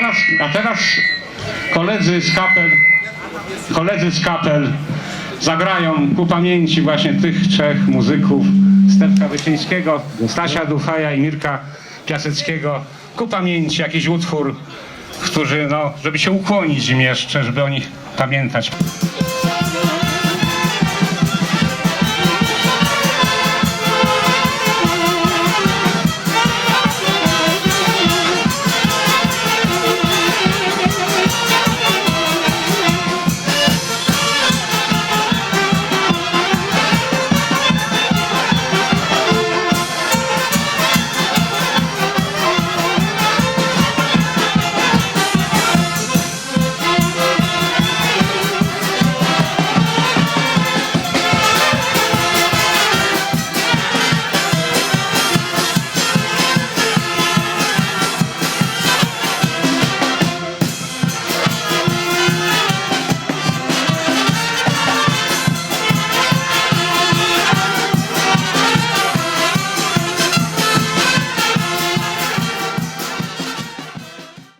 teraz, a teraz koledzy z kapel, koledzy z kapel zagrają ku pamięci właśnie tych trzech muzyków, Stefka Wyczyńskiego, Stasia Duchaja i Mirka Piaseckiego, ku pamięci jakiś utwór, którzy, no, żeby się ukłonić im jeszcze, żeby o nich pamiętać.